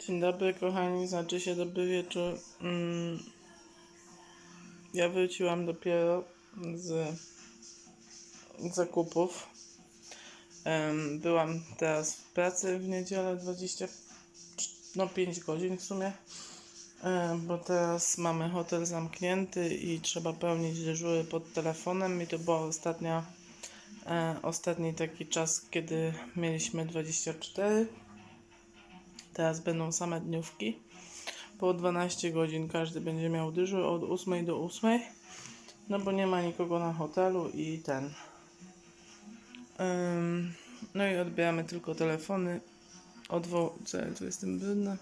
Dzień dobry kochani, znaczy się dobry wieczór. Mm, Ja wróciłam dopiero z zakupów. Byłam teraz w pracy w niedzielę 20, no 5 godzin w sumie, bo teraz mamy hotel zamknięty i trzeba pełnić dyżury pod telefonem i to była ostatnia, e, ostatni taki czas, kiedy mieliśmy 24. Teraz będą same dniówki. Po 12 godzin każdy będzie miał dyżur od 8 do 8. No bo nie ma nikogo na hotelu i ten. Ym, no i odbieramy tylko telefony. Odwo... Co ja tu jestem brudna?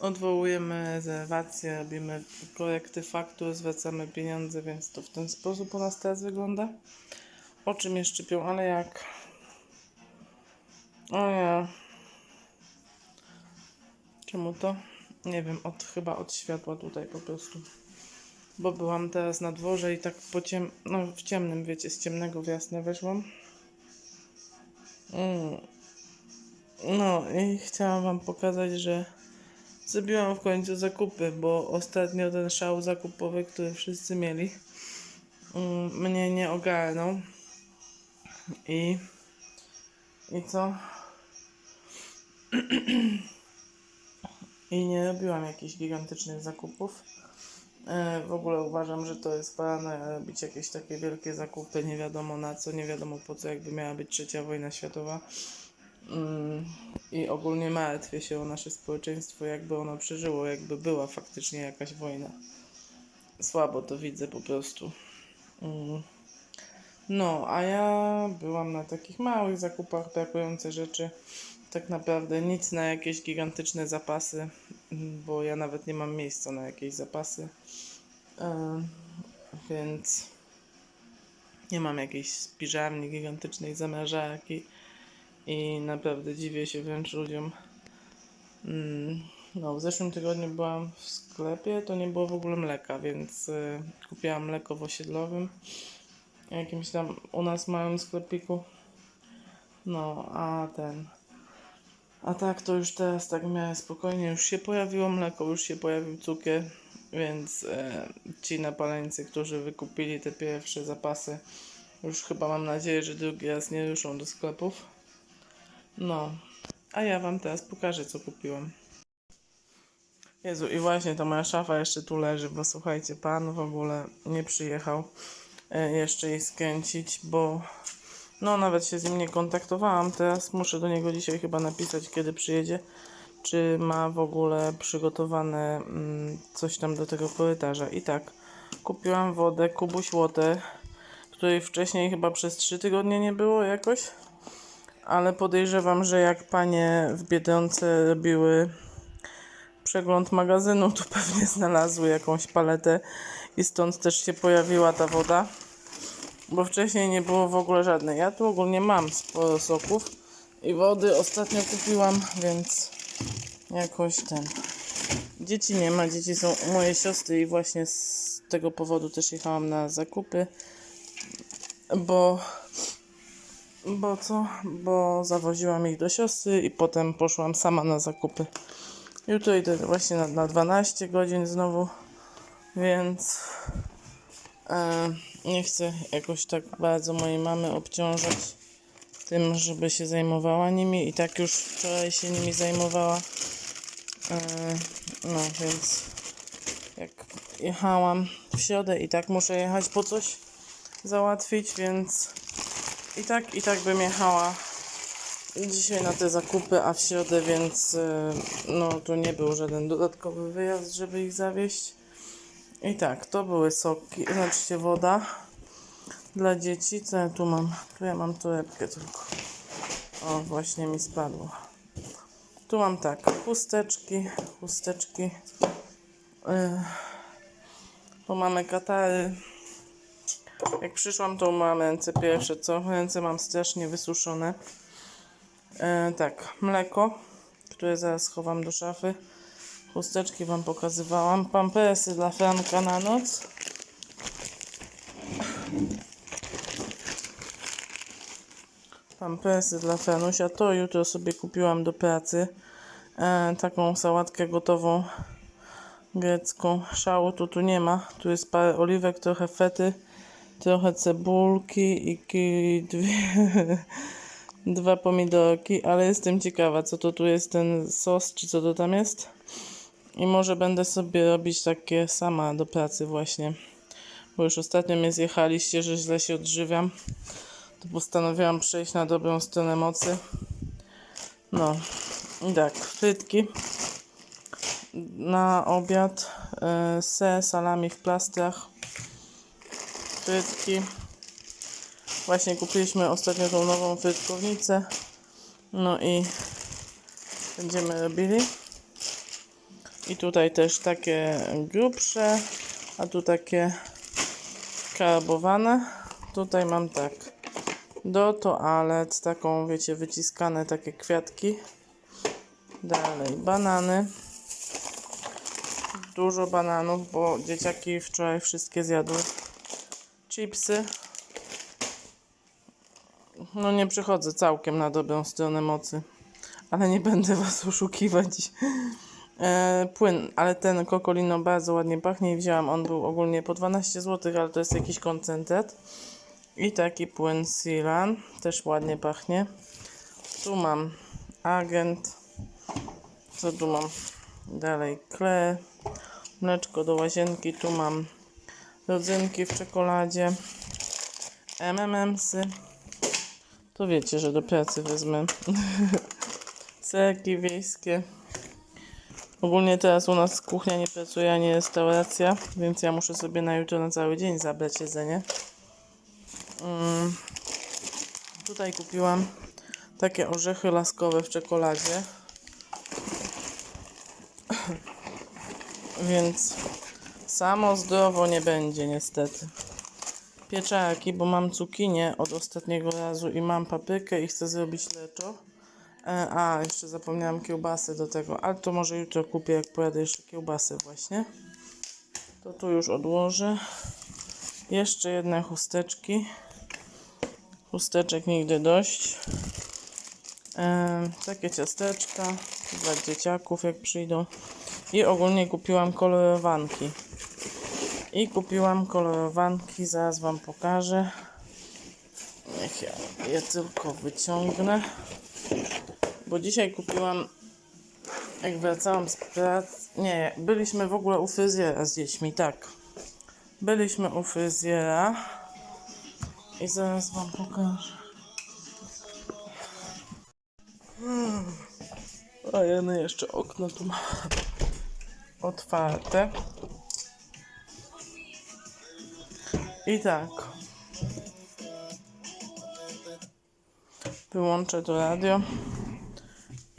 Odwołujemy rezerwacje, robimy korekty faktur, zwracamy pieniądze, więc to w ten sposób u nas teraz wygląda. Oczy mnie szczypią, ale jak... O ja. Czemu to? Nie wiem, od, chyba od światła tutaj po prostu. Bo byłam teraz na dworze i tak po ciem... no w ciemnym, wiecie, z ciemnego w jasne weszłam. Mm. No i chciałam wam pokazać, że zrobiłam w końcu zakupy, bo ostatnio ten szał zakupowy, który wszyscy mieli, mm, mnie nie ogarnął. I... I co? i nie robiłam jakichś gigantycznych zakupów. E, W ogóle uważam, że to jest pora robić jakieś takie wielkie zakupy, nie wiadomo na co, nie wiadomo po co, jakby miała być trzecia wojna światowa. Mm, I ogólnie martwię się o nasze społeczeństwo, jakby ono przeżyło, jakby była faktycznie jakaś wojna. Słabo to widzę po prostu. Mm. No, a ja byłam na takich małych zakupach, brakujące rzeczy. Tak naprawdę nic na jakieś gigantyczne zapasy, bo ja nawet nie mam miejsca na jakieś zapasy. Em, więc nie mam jakiejś spiżarni gigantycznej zamrażarki i naprawdę dziwię się wręcz ludziom. Mm, No, w zeszłym tygodniu byłam w sklepie, to nie było w ogóle mleka, więc y, kupiłam mleko w osiedlowym, jakimś tam u nas małym sklepiku. No, a ten. A tak to już teraz tak miarę spokojnie, już się pojawiło mleko, już się pojawił cukier, więc e, ci napaleńcy, którzy wykupili te pierwsze zapasy, już chyba mam nadzieję, że drugi raz nie ruszą do sklepów. No, a ja wam teraz pokażę, co kupiłam. Jezu, i właśnie ta moja szafa jeszcze tu leży, bo słuchajcie, pan w ogóle nie przyjechał e, jeszcze jej skręcić, bo no nawet się z nim nie kontaktowałam. Teraz muszę do niego dzisiaj chyba napisać, kiedy przyjedzie, czy ma w ogóle przygotowane mm, coś tam do tego korytarza. I tak, kupiłam wodę Kubuś Water, której wcześniej chyba przez 3 tygodnie nie było jakoś. Ale podejrzewam, że jak panie w Biedronce robiły przegląd magazynu, to pewnie znalazły jakąś paletę i stąd też się pojawiła ta woda, bo wcześniej nie było w ogóle żadnej. Ja tu ogólnie mam sporo soków i wody ostatnio kupiłam, więc jakoś ten. Dzieci nie ma, dzieci są u mojej siostry i właśnie z tego powodu też jechałam na zakupy, bo bo co? Bo zawoziłam ich do siostry i potem poszłam sama na zakupy. Jutro idę właśnie na, na 12 godzin znowu, więc e, nie chcę jakoś tak bardzo mojej mamy obciążać tym, żeby się zajmowała nimi. I tak już wczoraj się nimi zajmowała. E, no więc jak jechałam w środę i tak muszę jechać po coś załatwić, więc i tak, i tak bym jechała dzisiaj na te zakupy, a w środę, więc y, no to nie był żaden dodatkowy wyjazd, żeby ich zawieźć. I tak, to były soki, znaczy woda dla dzieci. Co ja tu mam? Tu ja mam torebkę tylko. O, właśnie mi spadło. Tu mam tak, chusteczki, chusteczki. Yy, tu mamy katary. Jak przyszłam, to umyłam ręce pierwsze, co? Ręce mam strasznie wysuszone. E, tak, mleko, które zaraz schowam do szafy. Chusteczki Wam pokazywałam. Pampersy dla Franka na noc. Pampersy dla Franusia. To jutro sobie kupiłam do pracy. e, taką sałatkę gotową grecką. Szału tu, tu nie ma. Tu jest parę oliwek, trochę fety, trochę cebulki i dwie, dwa pomidorki, ale jestem ciekawa, co to tu jest ten sos, czy co to tam jest. I może będę sobie robić takie sama do pracy właśnie. Bo już ostatnio mnie zjechaliście, że źle się odżywiam. To postanowiłam przejść na dobrą stronę mocy. No, i tak, frytki na obiad, e, se, salami w plastrach, frytki. Właśnie kupiliśmy ostatnio tą nową frytkownicę. No i będziemy robili. I tutaj też takie grubsze, a tu takie karbowane. Tutaj mam tak. Do toalet, taką wiecie, wyciskane takie kwiatki. Dalej banany. Dużo bananów, bo dzieciaki wczoraj wszystkie zjadły. Chipsy. No nie przychodzę całkiem na dobrą stronę mocy. Ale nie będę was oszukiwać. E, płyn, ale ten kokolino bardzo ładnie pachnie i wzięłam. On był ogólnie po 12 zł, ale to jest jakiś koncentrat. I taki płyn Silan, też ładnie pachnie. Tu mam agent. Co tu mam? Dalej kle, mleczko do łazienki. Tu mam rodzynki w czekoladzie. MMMsy. To wiecie, że do pracy wezmę. Serki wiejskie. Ogólnie teraz u nas kuchnia nie pracuje, ani restauracja, więc ja muszę sobie na jutro na cały dzień zabrać jedzenie. Mm. Tutaj kupiłam takie orzechy laskowe w czekoladzie. Więc samo zdrowo nie będzie niestety. Pieczarki, bo mam cukinię od ostatniego razu i mam paprykę i chcę zrobić leczo. E, A, jeszcze zapomniałam kiełbasy do tego, ale to może jutro kupię, jak pojadę jeszcze kiełbasy właśnie. To tu już odłożę. Jeszcze jedne chusteczki. Chusteczek nigdy dość. E, takie ciasteczka dla dzieciaków, jak przyjdą. I ogólnie kupiłam kolorowanki. I kupiłam kolorowanki, zaraz Wam pokażę. Niech ja je tylko wyciągnę. Bo dzisiaj kupiłam, jak wracałam z pracy, nie, byliśmy w ogóle u fryzjera z dziećmi, tak. Byliśmy u fryzjera i zaraz Wam pokażę. Hmm. A ja no jeszcze okno tu mam otwarte. I tak. Wyłączę to radio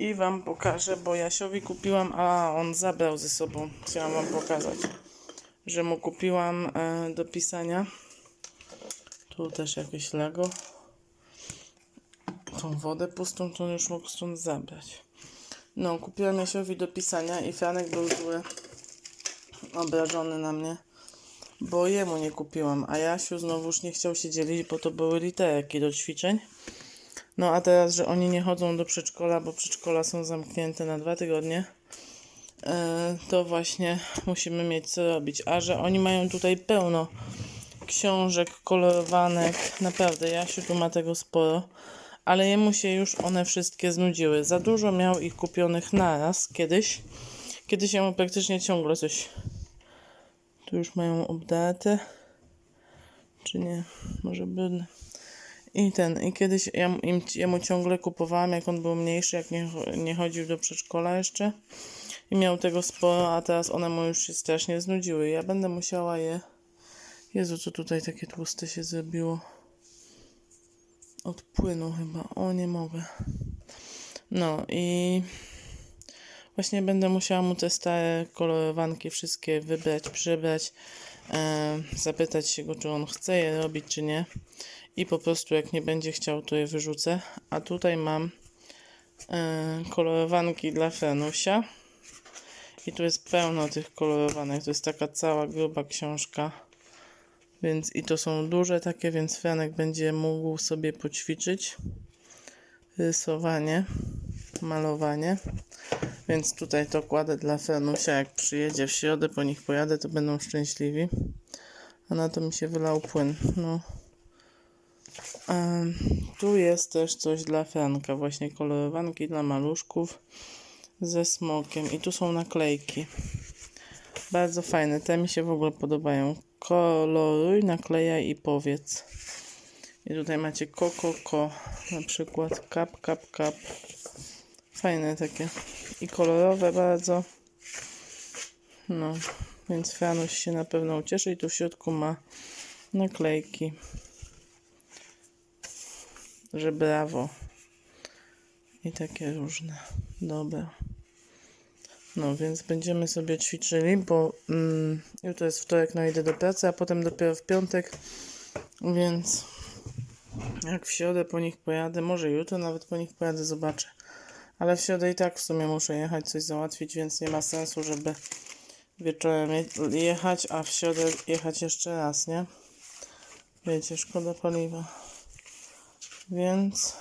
i Wam pokażę, bo Jasiowi kupiłam, a on zabrał ze sobą. Chciałam Wam pokazać, że mu kupiłam e, do pisania. Tu też jakieś Lego. Tą wodę pustą to już mógł stąd zabrać. No, kupiłam Jasiowi do pisania i Franek był zły, obrażony na mnie, bo jemu nie kupiłam, a Jasiu znowuż nie chciał się dzielić, bo to były literki do ćwiczeń. No a teraz, że oni nie chodzą do przedszkola, bo przedszkola są zamknięte na dwa tygodnie, e, to właśnie musimy mieć co robić. A że oni mają tutaj pełno książek, kolorowanek, naprawdę, Jasiu tu ma tego sporo, ale jemu się już one wszystkie znudziły. Za dużo miał ich kupionych naraz kiedyś. Kiedyś jemu praktycznie ciągle coś. Tu już mają obdarte. Czy nie? Może brudne. I ten, i kiedyś ja, im, jemu ciągle kupowałam, jak on był mniejszy, jak nie, nie chodził do przedszkola jeszcze. I miał tego sporo, a teraz one mu już się strasznie znudziły. Ja będę musiała je. Jezu, co tutaj takie tłuste się zrobiło. Od płynu chyba. O, nie mogę. No i właśnie będę musiała mu te stare kolorowanki wszystkie wybrać, przybrać, e, zapytać się go, czy on chce je robić, czy nie. I po prostu jak nie będzie chciał, to je wyrzucę. A tutaj mam e, kolorowanki dla Fenusia. I tu jest pełno tych kolorowanek. To jest taka cała gruba książka. Więc i to są duże takie, więc Franek będzie mógł sobie poćwiczyć rysowanie. malowanie. Więc tutaj to kładę dla Fenusia. Jak przyjedzie w środę, po nich pojadę, to będą szczęśliwi. A na to mi się wylał płyn. No. Tu jest też coś dla Franka. Właśnie kolorowanki dla maluszków ze smokiem. I tu są naklejki. Bardzo fajne. Te mi się w ogóle podobają. Koloruj, naklejaj i powiedz. I tutaj macie koko, ko, na przykład kap, kap, kap. Fajne takie. I kolorowe bardzo. No, więc Franuś się na pewno ucieszy. I tu w środku ma naklejki. Że brawo. I takie różne. Dobra. No, więc będziemy sobie ćwiczyli, bo mm, jutro jest wtorek, no idę do pracy, a potem dopiero w piątek, więc jak w środę po nich pojadę, może jutro nawet po nich pojadę, zobaczę. Ale w środę i tak w sumie muszę jechać, coś załatwić, więc nie ma sensu, żeby wieczorem je- jechać, a w środę jechać jeszcze raz, nie? Wiecie, szkoda paliwa. Więc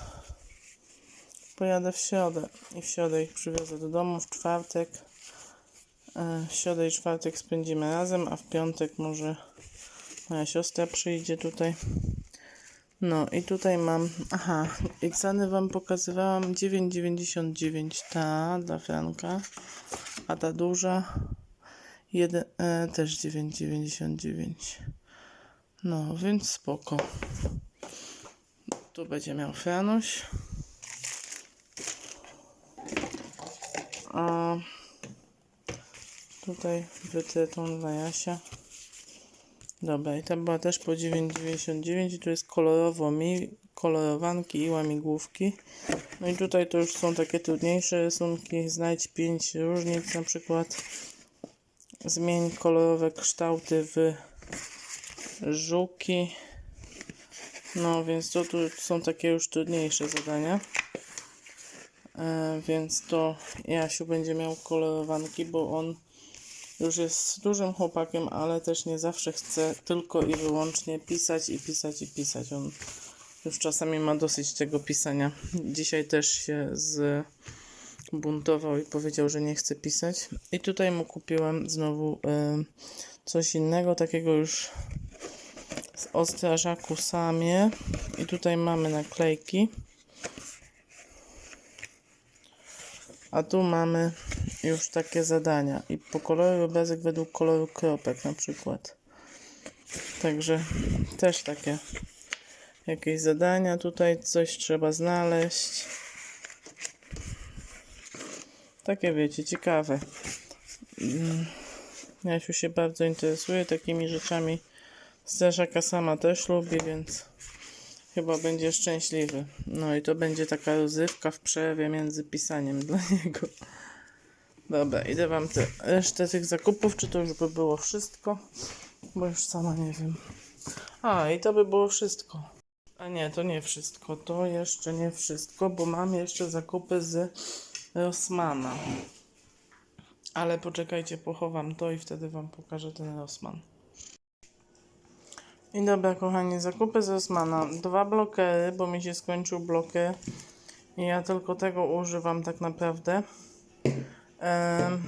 pojadę w środę i w środę ich przywiozę do domu, w czwartek. e, W środę i czwartek spędzimy razem, a w piątek może moja siostra przyjdzie tutaj. No i tutaj mam, aha, i ceny wam pokazywałam 9,99 ta dla Franka, a ta duża jeden, e, też 9,99. No, więc spoko. Tu będzie miał Franuś. A tutaj wytrę tą dla Jasia. Dobra, i ta była też po 9,99 i tu jest kolorowo mi, kolorowanki i łamigłówki. No i tutaj to już są takie trudniejsze rysunki. Znajdź 5 różnic, na przykład zmień kolorowe kształty w żuki. No więc to tu są takie już trudniejsze zadania. E, więc to Jasiu będzie miał kolorowanki, bo on już jest dużym chłopakiem, ale też nie zawsze chce tylko i wyłącznie pisać i pisać i pisać. On już czasami ma dosyć tego pisania. Dzisiaj też się zbuntował i powiedział, że nie chce pisać. I tutaj mu kupiłem znowu e, coś innego, takiego już z o strażaku samie. I tutaj mamy naklejki. A tu mamy już takie zadania. I pokoloruj obrazek według koloru kropek na przykład. Także też takie jakieś zadania. Tutaj coś trzeba znaleźć. Takie wiecie, ciekawe. Mm, Jasiu się bardzo interesuje takimi rzeczami. Strażaka sama też lubi, więc chyba będzie szczęśliwy. No i to będzie taka rozrywka w przerwie między pisaniem dla niego. Dobra, idę wam te, resztę tych zakupów, czy to już by było wszystko? Bo już sama nie wiem. A, i to by było wszystko. A nie, to nie wszystko. To jeszcze nie wszystko, bo mam jeszcze zakupy z Rossmana. Ale poczekajcie, pochowam to i wtedy wam pokażę ten Rossman. I dobra, kochani, zakupy z Rossmana. Dwa blokery, bo mi się skończył bloker. I ja tylko tego używam tak naprawdę. Em,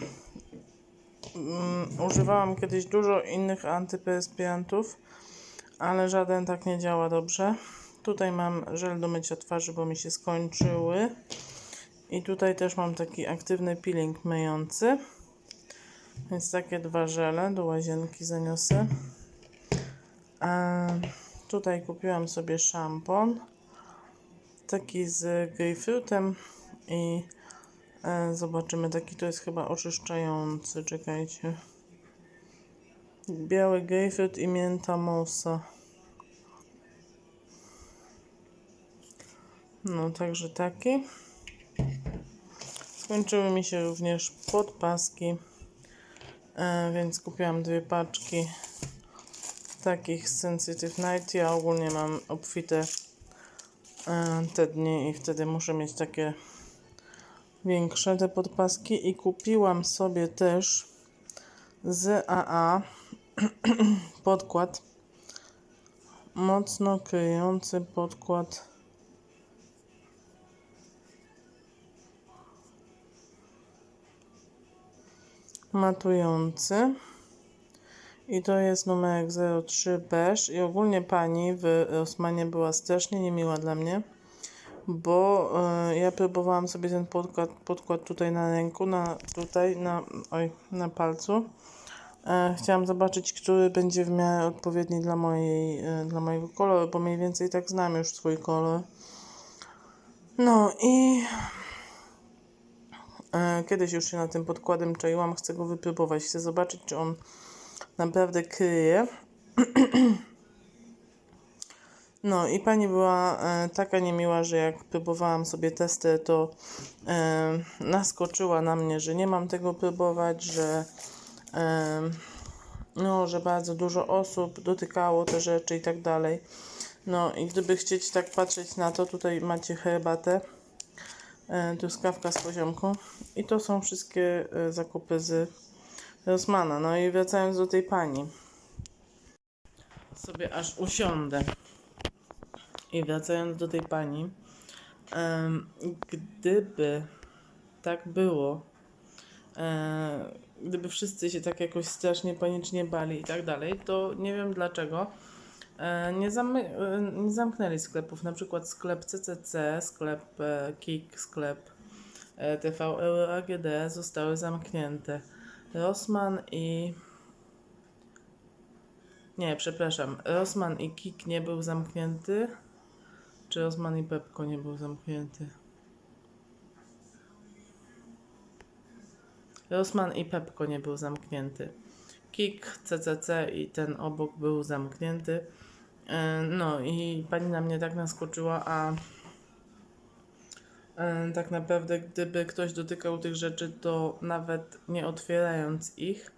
mm, używałam kiedyś dużo innych antyperspirantów, ale żaden tak nie działa dobrze. Tutaj mam żel do mycia twarzy, bo mi się skończyły. I tutaj też mam taki aktywny peeling myjący. Więc takie dwa żele do łazienki zaniosę. A tutaj kupiłam sobie szampon. Taki z grejpfrutem i e, zobaczymy, taki to jest chyba oczyszczający, czekajcie. Biały grejpfrut i mięta mosa. No, także taki. Skończyły mi się również podpaski, e, więc kupiłam dwie paczki takich Sensitive Night. Ja ogólnie mam obfite e, te dni i wtedy muszę mieć takie większe te podpaski i kupiłam sobie też z AA podkład mocno kryjący podkład matujący i to jest numerek 03 beż. I ogólnie pani w Osmanie była strasznie niemiła dla mnie, bo e, ja próbowałam sobie ten podkład, podkład tutaj na ręku, na tutaj, na, oj, na palcu. E, chciałam zobaczyć, który będzie w miarę odpowiedni dla, mojej, e, dla mojego koloru, bo mniej więcej tak znam już swój kolor. No i e, kiedyś już się na tym podkładem czaiłam, chcę go wypróbować, chcę zobaczyć, czy on naprawdę kryje. No i pani była e, taka niemiła, że jak próbowałam sobie testy, to e, naskoczyła na mnie, że nie mam tego próbować, że e, no, że bardzo dużo osób dotykało te rzeczy i tak dalej. No i gdyby chcieć tak patrzeć na to, tutaj macie herbatę, e, truskawka z poziomką i to są wszystkie e, zakupy z Rosmana. No i wracając do tej pani. Sobie aż usiądę. I wracając do tej pani, gdyby tak było, gdyby wszyscy się tak jakoś strasznie panicznie bali i tak dalej, to nie wiem dlaczego nie, zamy, nie zamknęli sklepów. Na przykład sklep CCC, sklep e, KIK, sklep e, TV Euro AGD zostały zamknięte. Rossmann i. Nie, przepraszam. Rossmann i KIK nie był zamknięty. Czy Rossmann i Pepko nie był zamknięty? Rossmann i Pepko nie był zamknięty. KIK, CCC i ten obok był zamknięty. E, No i pani na mnie tak naskoczyła, a tak naprawdę gdyby ktoś dotykał tych rzeczy, to nawet nie otwierając ich,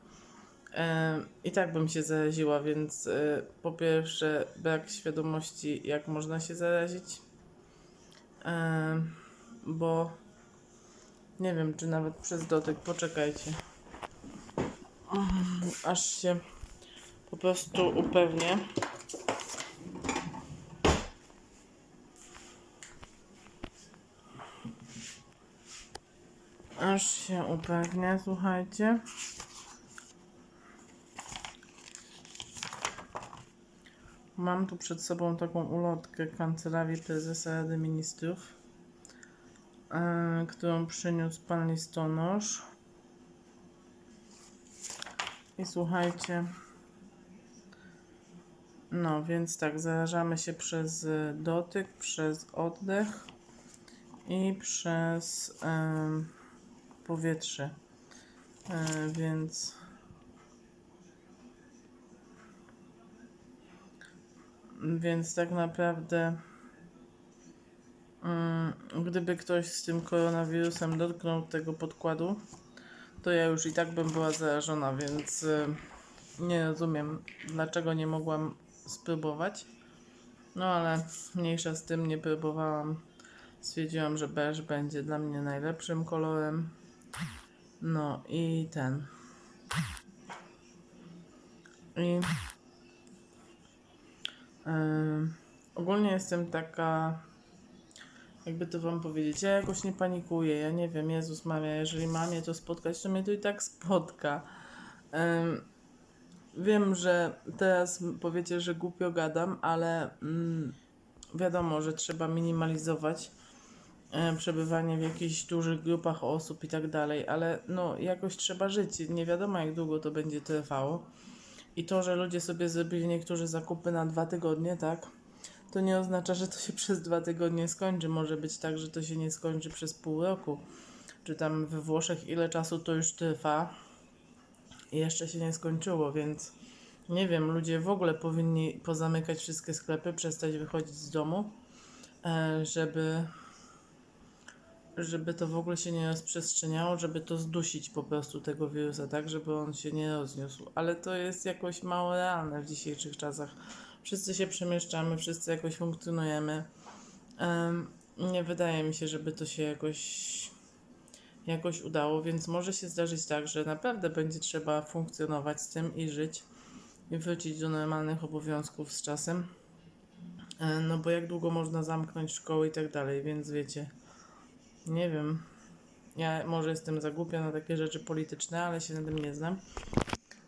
e, i tak bym się zaraziła, więc e, po pierwsze brak świadomości, jak można się zarazić, e, bo nie wiem, czy nawet przez dotyk, poczekajcie, aż się po prostu upewnię. Aż się upewnię, słuchajcie. Mam tu przed sobą taką ulotkę Kancelarii Prezesa Rady Ministrów, e, którą przyniósł pan listonosz. I słuchajcie. No, więc tak, zarażamy się przez dotyk, przez oddech i przez em, powietrze. E, więc więc tak naprawdę mm, gdyby ktoś z tym koronawirusem dotknął tego podkładu, to ja już i tak bym była zarażona, więc y, nie rozumiem, dlaczego nie mogłam spróbować. No ale mniejsza z tym, nie próbowałam. Stwierdziłam, że beż będzie dla mnie najlepszym kolorem. No i ten. I Ym, ogólnie jestem taka, jakby to wam powiedzieć, ja jakoś nie panikuję, ja nie wiem, Jezus Maria, jeżeli mam je to spotkać, to mnie to i tak spotka. Wiem, że teraz powiecie, że głupio gadam, ale mm, wiadomo, że trzeba minimalizować przebywanie w jakichś dużych grupach osób i tak dalej, ale no jakoś trzeba żyć, nie wiadomo jak długo to będzie trwało. I to, że ludzie sobie zrobili niektórzy zakupy na dwa tygodnie, tak? To nie oznacza, że to się przez dwa tygodnie skończy. Może być tak, że to się nie skończy przez pół roku. Czy tam we Włoszech ile czasu to już trwa i jeszcze się nie skończyło, więc nie wiem, ludzie w ogóle powinni pozamykać wszystkie sklepy, przestać wychodzić z domu, e, żeby żeby to w ogóle się nie rozprzestrzeniało, żeby to zdusić po prostu tego wirusa, tak, żeby on się nie rozniósł. Ale to jest jakoś mało realne w dzisiejszych czasach. Wszyscy się przemieszczamy, wszyscy jakoś funkcjonujemy. Em, nie wydaje mi się, żeby to się jakoś jakoś udało, więc może się zdarzyć tak, że naprawdę będzie trzeba funkcjonować z tym i żyć i wrócić do normalnych obowiązków z czasem. E, No bo jak długo można zamknąć szkoły i tak dalej, więc wiecie. Nie wiem. Ja może jestem za na takie rzeczy polityczne, ale się na tym nie znam.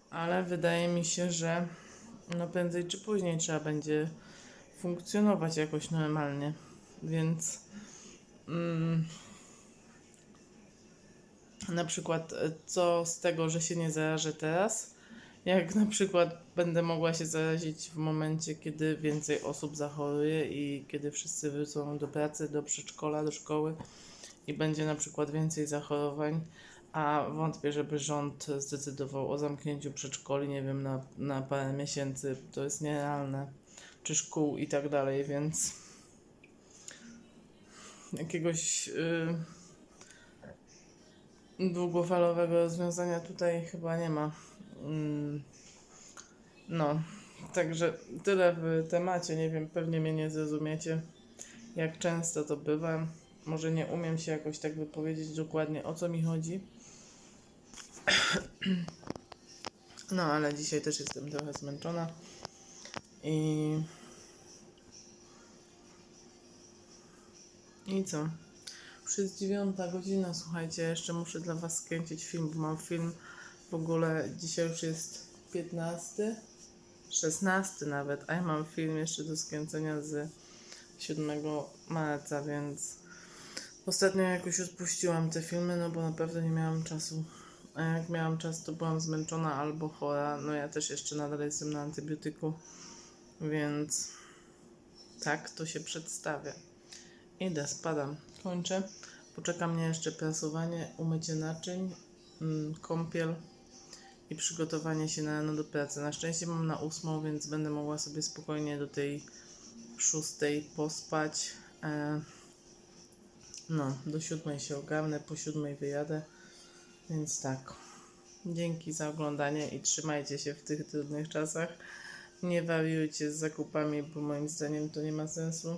Ale wydaje mi się, że no prędzej czy później trzeba będzie funkcjonować jakoś normalnie. Więc mm, na przykład e, co z tego, że się nie zarażę teraz, jak na przykład będę mogła się zarazić w momencie, kiedy więcej osób zachoruje i kiedy wszyscy wrócą do pracy, do przedszkola, do szkoły i będzie na przykład więcej zachorowań, a wątpię, żeby rząd zdecydował o zamknięciu przedszkoli, nie wiem, na, na parę miesięcy, to jest nierealne, czy szkół i tak dalej, więc jakiegoś y, długofalowego rozwiązania tutaj chyba nie ma. Mm, No, także tyle w temacie. Nie wiem, pewnie mnie nie zrozumiecie, jak często to bywa. Może nie umiem się jakoś tak wypowiedzieć dokładnie o co mi chodzi. No, ale dzisiaj też jestem trochę zmęczona. I. I co? Już jest dziewiąta godzina, słuchajcie, jeszcze muszę dla Was skręcić film, bo mam film w ogóle, dzisiaj już jest 15, 16 nawet, a ja mam film jeszcze do skręcenia z 7 marca, więc ostatnio jakoś odpuściłam te filmy, no bo naprawdę nie miałam czasu. A jak miałam czas, to byłam zmęczona albo chora, no ja też jeszcze nadal jestem na antybiotyku, więc tak to się przedstawia. Idę, spadam. Kończę. Poczeka mnie jeszcze prasowanie, umycie naczyń, mm, kąpiel i przygotowanie się na rano do pracy. Na szczęście mam na ósmą, więc będę mogła sobie spokojnie do tej szóstej pospać. No, do siódmej się ogarnę, po siódmej wyjadę. Więc tak. Dzięki za oglądanie i trzymajcie się w tych trudnych czasach. Nie wariujcie z zakupami, bo moim zdaniem to nie ma sensu.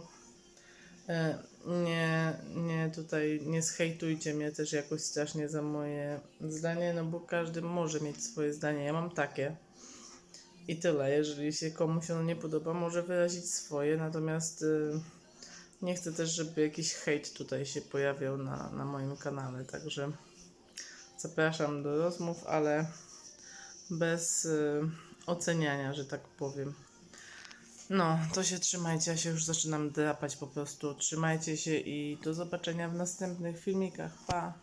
E, Nie, nie tutaj nie zhejtujcie mnie też jakoś strasznie za moje zdanie, no bo każdy może mieć swoje zdanie. Ja mam takie. I tyle. Jeżeli się komuś ono nie podoba, może wyrazić swoje, natomiast y, nie chcę też, żeby jakiś hejt tutaj się pojawiał na, na moim kanale, także zapraszam do rozmów, ale bez y, oceniania, że tak powiem. No, to się trzymajcie, ja się już zaczynam drapać po prostu. Trzymajcie się i do zobaczenia w następnych filmikach. Pa!